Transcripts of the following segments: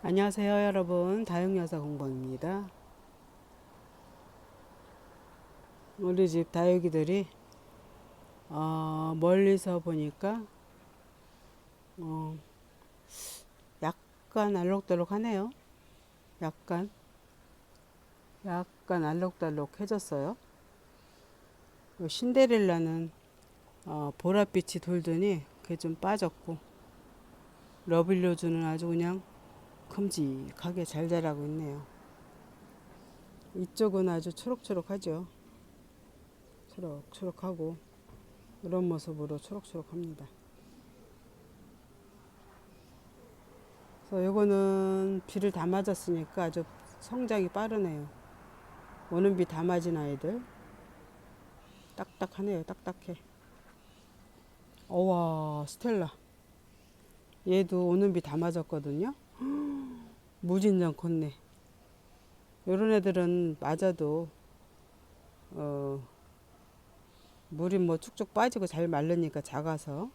안녕하세요 여러분. 다육여사 공방입니다. 우리 집 다육이들이 어, 멀리서 보니까 어, 약간 알록달록 하네요. 약간. 약간 알록달록 해졌어요. 요 신데렐라는 어, 보랏빛이 돌더니 그게 좀 빠졌고 러빌로즈는 아주 그냥 큼직하게 잘 자라고 있네요. 이쪽은 아주 초록초록하죠. 초록초록하고 이런 모습으로 초록초록합니다. 그래서 요거는 비를 다 맞았으니까 아주 성장이 빠르네요. 오는 비 다 맞은 아이들 딱딱하네요. 딱딱해. 어와 스텔라 얘도 오는 비 다 맞았거든요. 무진장 컸네. 요런 애들은 맞아도 어 물이 뭐 쭉쭉 빠지고 잘 말르니까 작아서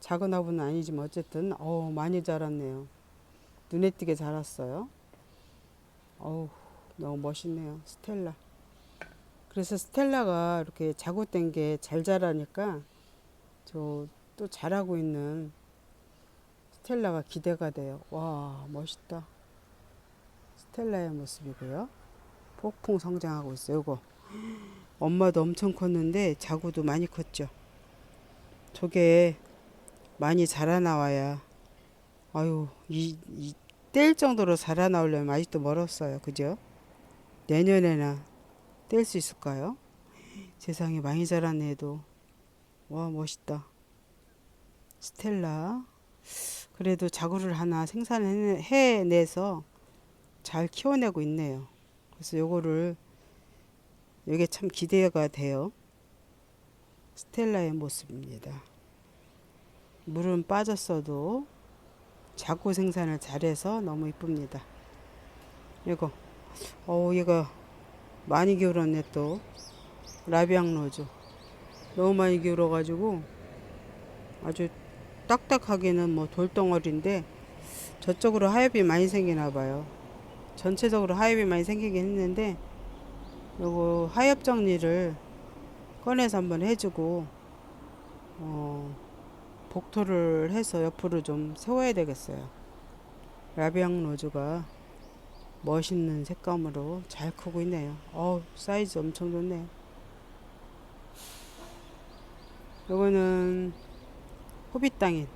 작은 화분은 아니지만 어쨌든 어 많이 자랐네요. 눈에 띄게 자랐어요. 어우 너무 멋있네요. 스텔라. 그래서 스텔라가 이렇게 자구된 게 잘 자라니까 저 또 자라고 있는 스텔라가 기대가 돼요. 와, 멋있다. 스텔라의 모습이고요. 폭풍 성장하고 있어요. 이거 엄마도 엄청 컸는데 자구도 많이 컸죠. 저게 많이 자라나와야 아유 이, 이 뗄 정도로 자라나오려면 아직도 멀었어요. 그죠? 내년에나 뗄 수 있을까요? 세상에 많이 자란 애도 와 멋있다. 스텔라 그래도 자구를 하나 생산해내서 잘 키워내고 있네요. 그래서 요거를 이게 참 기대가 돼요. 스텔라의 모습입니다. 물은 빠졌어도 자구 생산을 잘해서 너무 이쁩니다. 이거, 어 얘가 많이 기울었네 또. 라비앙 로즈. 너무 많이 기울어 가지고 아주 딱딱하기는 뭐 돌덩어리인데 저쪽으로 하엽이 많이 생기나 봐요. 전체적으로 하엽이 많이 생기긴 했는데 요거 하엽 정리를 꺼내서 한번 해주고 어 복토를 해서 옆으로 좀 세워야 되겠어요. 라비앙 로즈가 멋있는 색감으로 잘 크고 있네요. 어 사이즈 엄청 좋네요. 요거는 호빗 땅인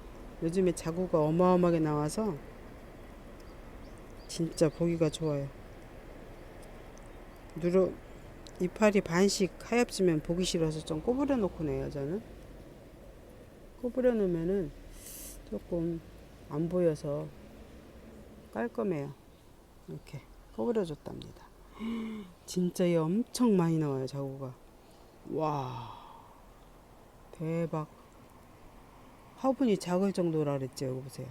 요즘에 자구가 어마어마하게 나와서 진짜 보기가 좋아요. 누르 이파리 반씩 하얗지면 보기 싫어서 좀 꼬부려 놓고 내요 저는. 꼬부려 놓으면은 조금 안 보여서 깔끔해요. 이렇게 꼬부려 줬답니다. 진짜 얘 엄청 많이 나와요 자구가. 와 대박. 화분이 작을 정도라 그랬죠. 여기 보세요.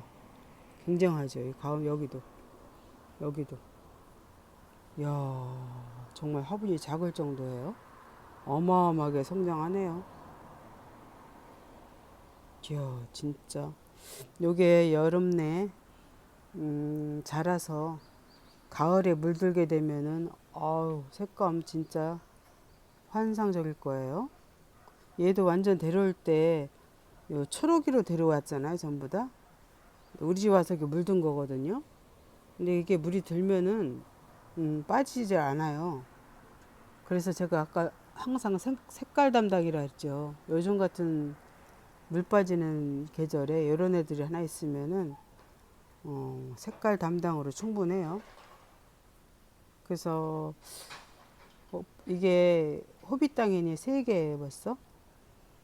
굉장하죠. 이 가운 여기도 여기도. 이야 정말 화분이 작을 정도예요. 어마어마하게 성장하네요. 이야 진짜 요게 여름 내 음, 자라서 가을에 물들게 되면은 어우 색감 진짜 환상적일 거예요. 얘도 완전 데려올 때요 초록이로 데려왔잖아요, 전부 다. 우리 집 와서 이렇게 물든 거거든요. 근데 이게 물이 들면은 음, 빠지지 않아요. 그래서 제가 아까 항상 색, 색깔 담당이라 했죠. 요즘 같은 물 빠지는 계절에 이런 애들이 하나 있으면은 어, 색깔 담당으로 충분해요. 그래서 어, 이게 호빗 땅이니 세 개 벌써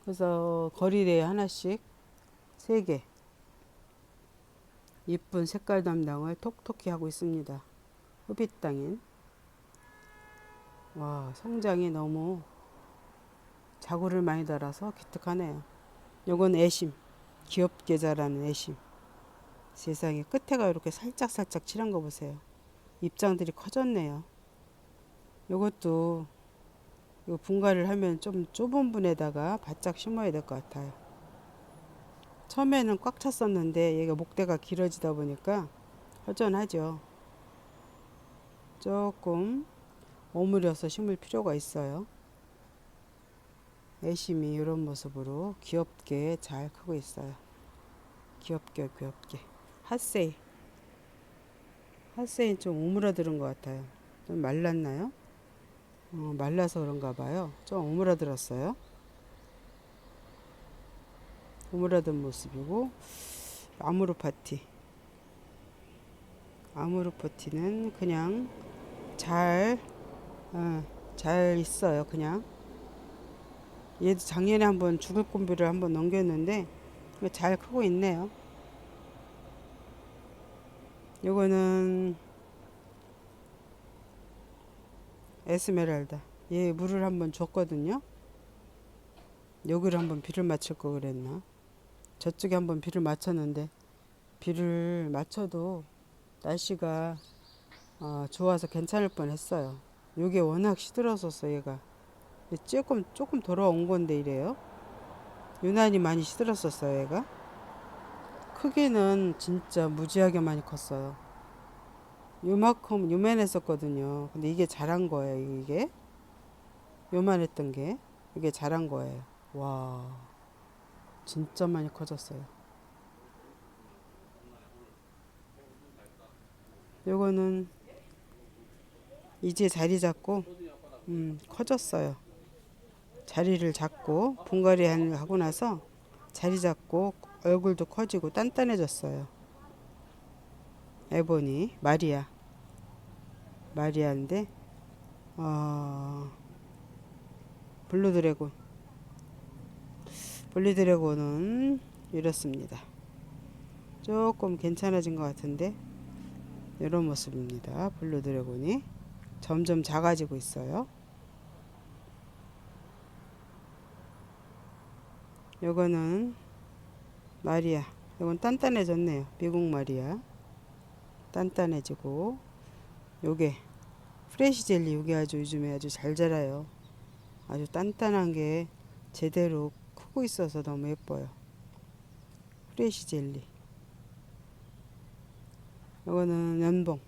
그래서 거리대에 하나씩 세 개 이쁜 색깔 담당을 톡톡히 하고 있습니다. 흡입 땅인 와 성장이 너무 자구를 많이 달아서 기특하네요. 요건 애심 귀엽게 자라는 애심 세상에 끝에가 이렇게 살짝 살짝 칠한 거 보세요. 입장들이 커졌네요. 요것도 이거 분갈이를 하면 좀 좁은 분에다가 바짝 심어야 될 것 같아요. 처음에는 꽉 찼었는데 얘가 목대가 길어지다 보니까 허전하죠. 조금 오므려서 심을 필요가 있어요. 애심이 이런 모습으로 귀엽게 잘 크고 있어요. 귀엽게 귀엽게. 핫세이. 핫세이 좀 오므라드는 것 같아요. 좀 말랐나요? 어, 말라서 그런가 봐요. 좀 오므라들었어요. 오므라든 모습이고 아무르 파티. 아무르 파티는 그냥 잘, 어, 잘 있어요. 그냥. 얘도 작년에 한번 죽을 곰비를 한번 넘겼는데 잘 크고 있네요. 요거는 에스메랄다. 얘 물을 한번 줬거든요. 여기를 한번 비를 맞출 거 그랬나? 저쪽에 한번 비를 맞췄는데 비를 맞춰도 날씨가 어, 좋아서 괜찮을 뻔했어요. 요게 워낙 시들었었어 얘가. 조금 조금 돌아온 건데 이래요. 유난히 많이 시들었었어요 얘가. 크기는 진짜 무지하게 많이 컸어요. 요만큼 요만했었거든요. 근데 이게 자란 거예요 이게. 요만했던 게 이게 자란 거예요. 와 진짜 많이 커졌어요. 요거는 이제 자리 잡고 음, 커졌어요. 자리를 잡고 분갈이 하고 나서 자리 잡고 얼굴도 커지고 단단해졌어요. 에보니 마리아 마리아인데 어, 블루 드래곤 블루드래곤은 이렇습니다. 조금 괜찮아진 것 같은데 이런 모습입니다. 블루드래곤이 점점 작아지고 있어요. 요거는 마리아. 요건 단단해졌네요. 미국 마리아. 단단해지고 요게 프레시 젤리 요게 아주 요즘에 아주 잘 자라요. 아주 단단한 게 제대로 크고 있어서 너무 예뻐요. 프레시 젤리. 요거는 연봉.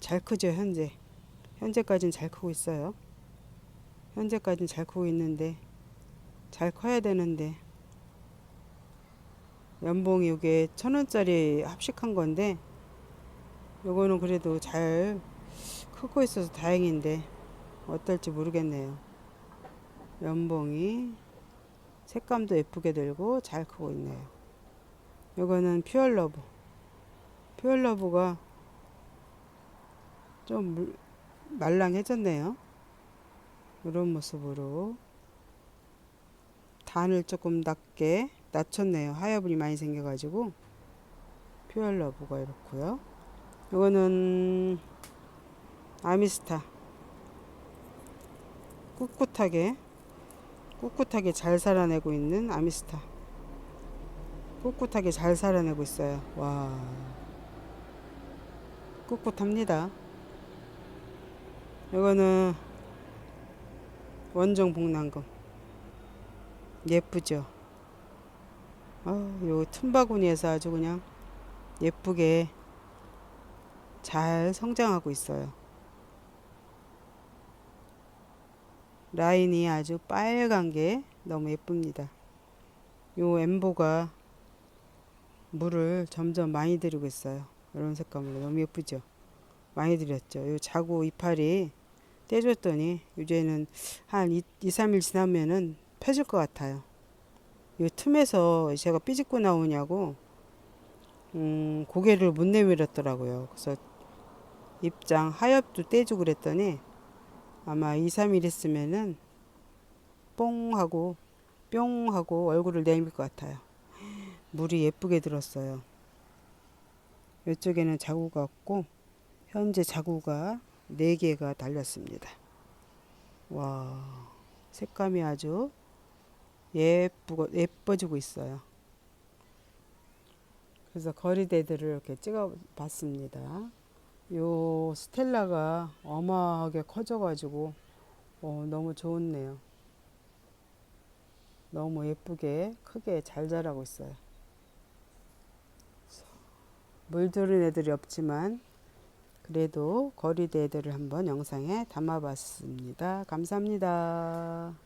잘 크죠, 현재. 현재까지는 잘 크고 있어요. 현재까지는 잘 크고 있는데, 잘 커야 되는데, 연봉이 요게 천 원짜리 합식한 건데, 요거는 그래도 잘 크고 있어서 다행인데, 어떨지 모르겠네요. 연봉이 색감도 예쁘게 들고 잘 크고 있네요. 요거는 퓨얼러브. 퓨얼러브가 좀 물, 말랑해졌네요. 이런 모습으로 단을 조금 낮게 낮췄네요. 하여분이 많이 생겨가지고 퓨얼러브가 이렇고요. 이거는 아미스타 꿋꿋하게 꿋꿋하게 잘 살아내고 있는 아미스타 꿋꿋하게 잘 살아내고 있어요. 와 꿋꿋합니다. 이거는 원종 복랑금 예쁘죠? 아, 요 틈바구니에서 아주 그냥 예쁘게 잘 성장하고 있어요. 라인이 아주 빨간 게 너무 예쁩니다. 요 엠보가 물을 점점 많이 들이고 있어요. 이런 색감으로 너무 예쁘죠? 많이 들였죠. 요 자구 이파리 떼줬더니 이제는 한 2, 3일 지나면은 펴질 것 같아요. 요 틈에서 제가 삐집고 나오냐고 음, 고개를 못 내밀었더라고요. 그래서 입장 하엽도 떼주고 그랬더니 아마 2, 3일 있으면은 뽕 하고 뿅 하고 얼굴을 내밀 것 같아요. 물이 예쁘게 들었어요. 이쪽에는 자구가 없고 현재 자구가 4개가 달렸습니다. 와 색감이 아주 예쁘고 예뻐지고 있어요. 그래서 거리대들을 이렇게 찍어 봤습니다. 요 스텔라가 어마하게 커져가지고 어, 너무 좋네요. 너무 예쁘게 크게 잘 자라고 있어요. 물들은 애들이 없지만 그래도 거리대 애들을 한번 영상에 담아봤습니다. 감사합니다.